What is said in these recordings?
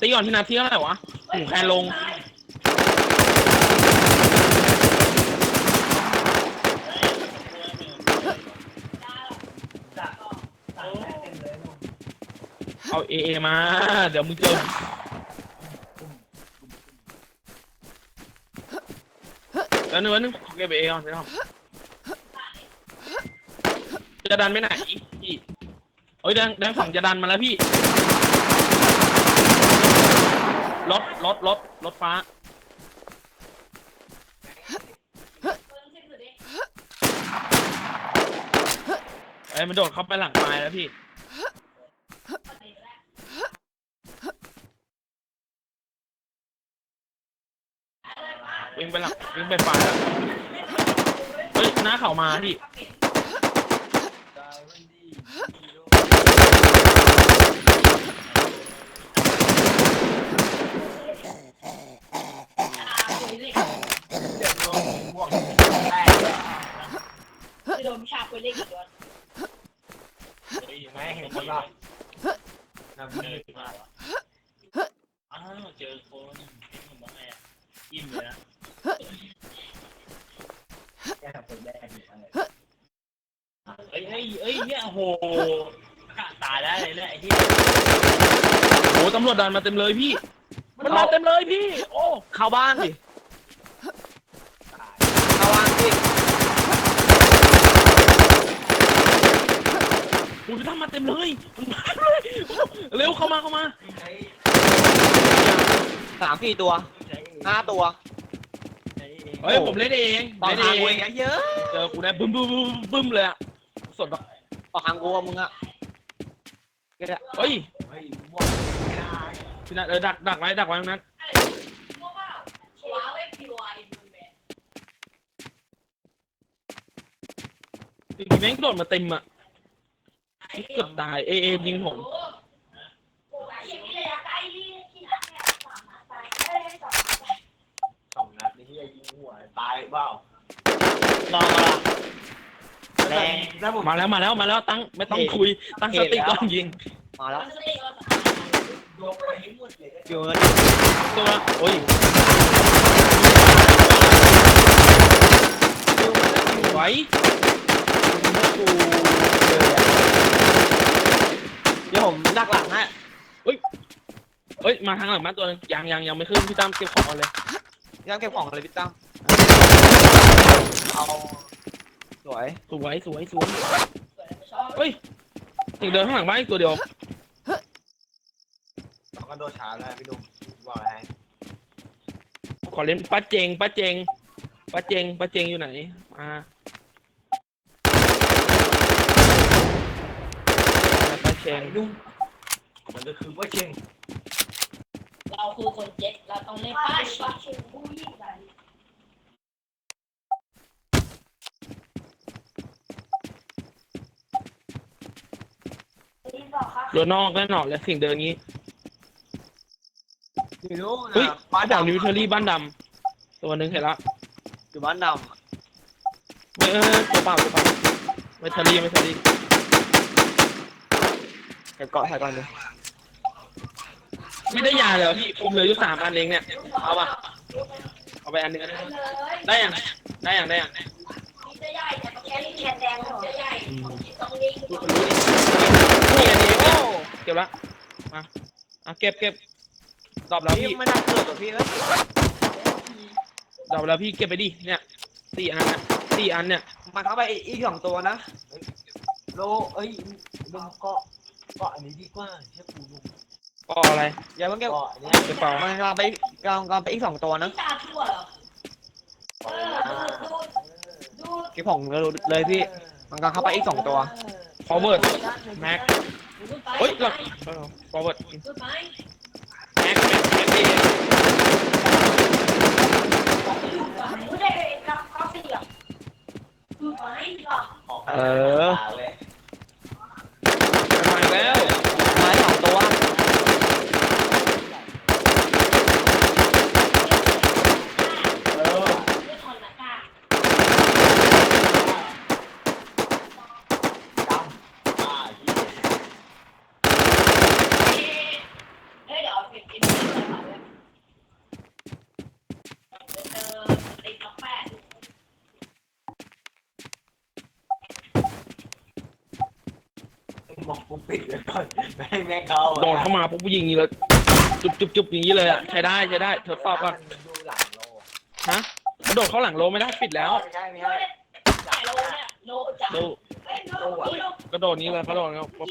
ตีก่อนพี่นัทที่เท่าไหร่วะหูแคนลง เอาเอเอมา เดี๋ยวมึงเจอแล้วนึงแล้วนึงเก็บเอก่อนไม่ต้องจะดันไปไหนพี่เอ้ยแดงแดงฝั่งจะดันมาแล้วพี่ รถรถรถรถฟ้า เอ้ยมันโดดเข้าไปหลังไม้แล้วพี่ วิ่งไปหลังวิ่งไปฟ้าแล้วเฮ้ยหน้าเข่ามาพี่ จะโดนชาไปเล่นอีกด้วย ไม่เห็นคนละ นำเนินมาอ้าวเจอคนเห็นผมว่าไงอะ ยิ้มเลยนะแค่คนแรกอยู่อะไรเอ้ยเอ้ยเอ้ยเนี่ยโหกะตายได้เลยเนี่ยไอ้ที่โอ้ตำรวจดันมาเต็มเลยพี่ มันมาเต็มเลยพี่ โอ้เข้าบ้านดิเข้าบ้านดิโหจะทำมาเต็มเลยมันมาเลยเร็วเข้ามาเข้ามาสามสี่ตัว ห้าตัวเฮ้ยผมเล่นเองต่อเล่นทางเอกูงเองเยอะเจอกูได้บึ้มบึ้มบึ้มบึ้มเลยอะสดแบบต่อทางกูอะมึงอะก็ได้เฮ้ยเฮ้ยม่วงไม่ได้พี่นัทเออดักดักไว้ดักไว้ตรงนั้นว้าวเอฟพีวายดูแบบจริงๆแม่งโดดมาเต็มอะเกือบตายเอเอยิงผม สองนัดนี่ที่ยิงหัวตาย เปล่าลองมาละ แรงถ้าผมมาแล้วมาแล้วมาแล้วตั้งไม่ต้องคุยตั้งสติก่อนยิง มาแล้วยกไปให้หมดเลยอยู่เงินตัวโอ้ยไว้กูเดี๋ยวผมดักหลังฮะเอ้ยมาทางหลังมาตัวนึงยังยังยังไม่ขึ้นพี่ตั้มเก็บของก่อนเลยยังเก็บของเลยพี่ตั้ม เอาสวยสวยสวยสวยเฮ้ยถึงเดินข้างหลังบ้านอีกตัวเดียวเราก็โดนช้าแล้วพี่ดุมบอกอะไรขอเล่นป้าเจงป้าเจงป้าเจงป้าเจงอยู่ไหนมาป้าเจงดุมมันก็คือว่าเชงเราคือคนเจ็ดเราต้องเล่นป้าชิงผู้ยิ่งใหญ่ เรือนอกแน่นอนเลยสิ่งเดินงี้ไม่รู้เฮ้ยนะบ้านดำนิวเทอรี่บ้านดำตัวหนึงเห็นละอยู่บ้านดไม่เออตัวเปล่าตัวเปล่าไม่เทอรี่ไม่เทอรี่ำเก็บเกาะใส่ก่อนดิไม่ได้ยาเลยเหรอพี่ผมเหลืออยู่สามอันเองเนี่ยเอาป่ะเอาไปอันหนึงได้ยังได้ยังได้ยัง จะใหญ่แต่แค่ลิ้นแค่แดงจะใหญ่ต้องนิ่งพูดคนรู้ดินี่อันนี้โอ้เก็บละมาอะเก็บเก็บดรอบแล้วพี่พี่ไม่น่าเกิดหรอกพี่เอ้ยดรอบแล้วพี่เก็บไปดิเนี่ยสี่อันนะสี่อันเนี่ยมันเข้าไปอีกสองตัวนะโลเอ้ยดุมเกาะเกาะอันนี้ดีกว่าเชื่อกูดุมก็อะไรอย่าเพิ่งเก็บเกาะอันนี้เก็บเปล่ามันกำลังไปกำลังกำลังไปอีกสองตัวนะตาทั่วเหรอ เออ ดู ดู เก็บของเลยพี่ มันกำลังเข้าไปอีกสองตัวฟอร์เวิร์ดแม็กดูไป เฮ้ยหลังฟอร์เวิร์ดดูไปแม็กแม็กแม็กเองดูได้รับข้อเสียดูไปก่อนเออมาอีกแล้วไม้สองตัว ไม่ถอนหน้ากาก ดำอ่าที่ เฮ้ยเดี๋ยวเอาไปกิน มึงปิดไว้ก่อนไม่ให้แม่งเข้าโดดเข้ามาปุ๊บยิงอย่างนี้เลยจุบจุบจุบอย่างนี้เลยอะใช้ได้ใช้ได้ทดสอบก่อนดูหลังโลฮะกระโดดเข้าหลังโลไม่ได้ปิดแล้วไม่ใช่ไม่ใช่จ่ายโลเนี่ยโลจ่ายดูโลโลกระโดดนี้เลยกระโดดแล้วปุ๊บ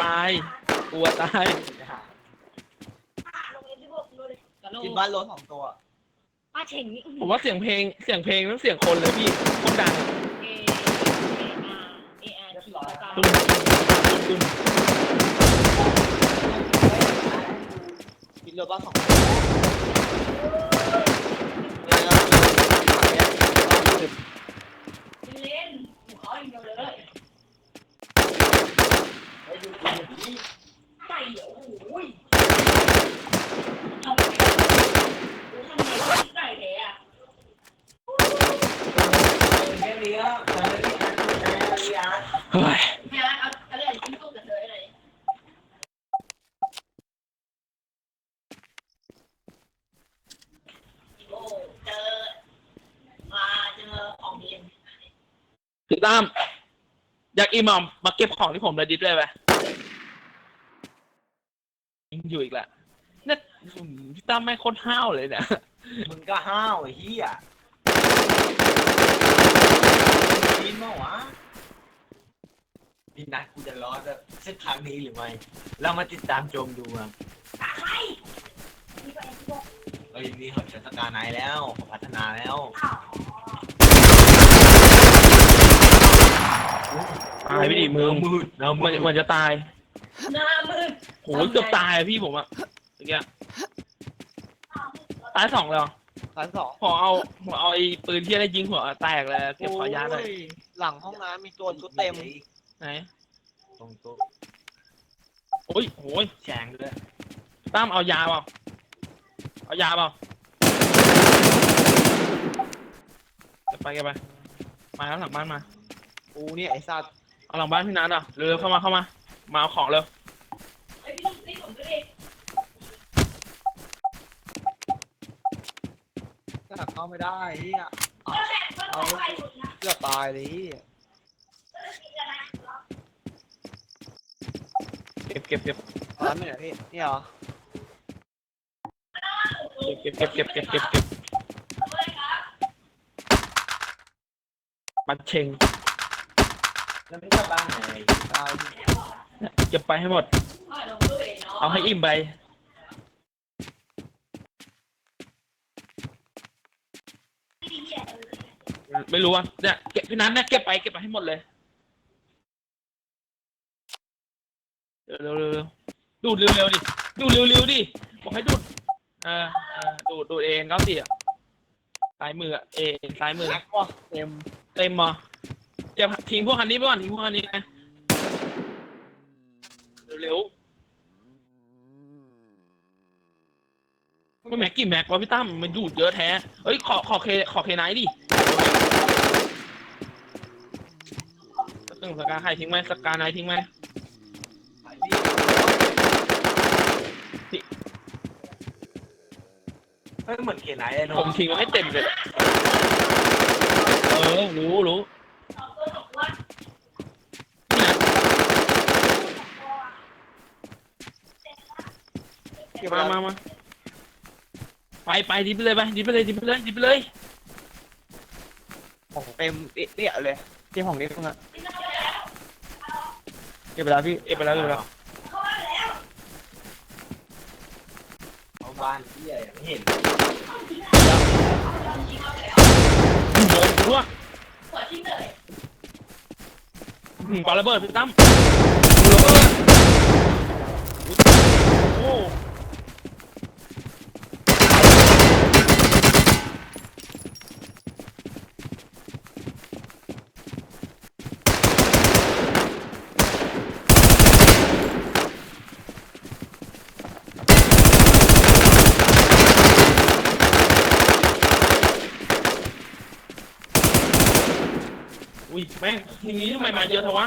ตายกลัวตายกินบ้านโลสองตัวป้าเฉ่งนี่ผมว่าเสียงเพลงเสียงเพลงแล้วเสียงคนเลยพี่โคนดังอะ เอเออาร์เออาร์ที ตาตุ้มตุ้มกินโลบ้านสองเล่นขออย่างเดียวเลยไก่เดี๋ยวโอ้ยทำไมทำไมว่าไก่แท้อะ แค่นี้ก็ทำได้ที่อันนี้อัน เฮ้ย แม่เอาเอาเรื่องจิ้มตู้กับเธอเลย โอ้เจอ มาเจอของดี พี่ตั้มอยากอีหมอมมาเก็บของที่ผมเลยดิสเลยไปยังอยู่อีกแหละเนี่ยพี่ตั้มไม่งโคตรห้าวเลยเนี่ย มึงก็ห้าวไอ้เหี้ยกินมาวะนี่นะกูจะรอดเส้นทางนี้หรือไม่ เรามาติดตามชมดูอะใครนี่ก็เอ็นพวกเอ้ยนี่เขาใช้สกาไนท์แล้วเขาพัฒนาแล้วอ้าวตายไปดิมึงมืดนะมันมันจะตายหน้ามืดโหเกือบตายอะพี่ผมอะเมื่อกี้ตายสองเลยเหรอชั้นสองผมเอาผมเอาไอ้ปืนที่ได้ยิงหัวแตกเลยเก็บขอยาเลยโหลังห้องน้ำมีตัวชุดเต็มไหนตรงโต๊ะโอ้ยโอ้ยแฉงด้วยตั้มเอายาเปล่าเอายาเปล่าเก็บไปเก็บไปมาแล้วหลังบ้านมา กูเนี่ยไอ้สัตว์ เอาหลังบ้านพี่นัทอะเร็วๆเข้ามาเข้ามา มาเอาของเร็วไอ้พี่ลูกนี่ผมก็เลยก็เข้าไม่ได้เฮียก็แค่ก็ต้องไปสุดนะเกือบตายเลยเฮียเก็บเก็บเก็บร้านไม่ไหนพี่นี่เหรอเก็บเก็บเก็บเก็บเก็บเก็บปัดเชง แล้วไม่กลับบ้านไหนเนี่ยเก็บไปให้หมด เอาให้อิ่มไป ไม่รู้อะเนี่ยเก็บพี่นัทเนี่ยเก็บไปเก็บไปให้หมดเลยเร็วๆเร็วดูดเร็วๆดิดูดเร็วๆดิบอกให้ดูดออเออดูดดูดเองเก้าสี่อะซ้ายมืออะเอซ้ายมือเต็มเต็มมา เก็บทิ้งพวกคันนี้ไปก่อนทิ้งพวกคันนี้ไปเร็วๆไม่แม็กกี่แม็กวะพี่ตั้มมันดูดเยอะแท้เฮ้ยขอขอเคขอเคไนท์ดิตึงสกาไข่ทิ้งไหมสกาไนท์ทิ้งไหมเฮ้ยเหมือนเคนไนท์เลยผมเนาะทิ้งไว้ให้เต็มเลย เออ รู้รู้นี่นะ เก็บไป มาแล้วมามาไปไปดิบไปเลยไปดิบไปเลยดิบไปเลยดิบไปเลยของเต็มเปี้ยเลยที่ของนี้ตรงนั้นเก็บไปแล้วพี่เก็บไปแล้วเก็บไปแล้วเอาบ้านที่ใหญ่ไม่เห็นโดนกูด้วยหัวที่เลยหืมปาระเบิดพี่ตั้ม ทีนี้ทำไมมาเยอะเท่าวะ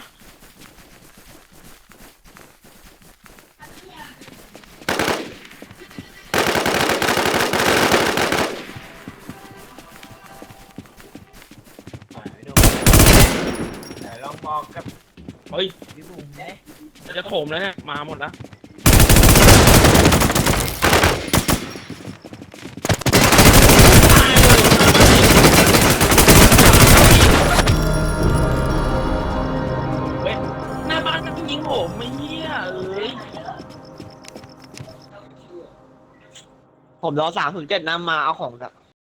แต่ลองบอกรับเฮ้ยจะโถมแล้วเนี่ยมาหมดแล้ว ผมรอสามถึงเจ็ดน้ำมาเอาของแบบ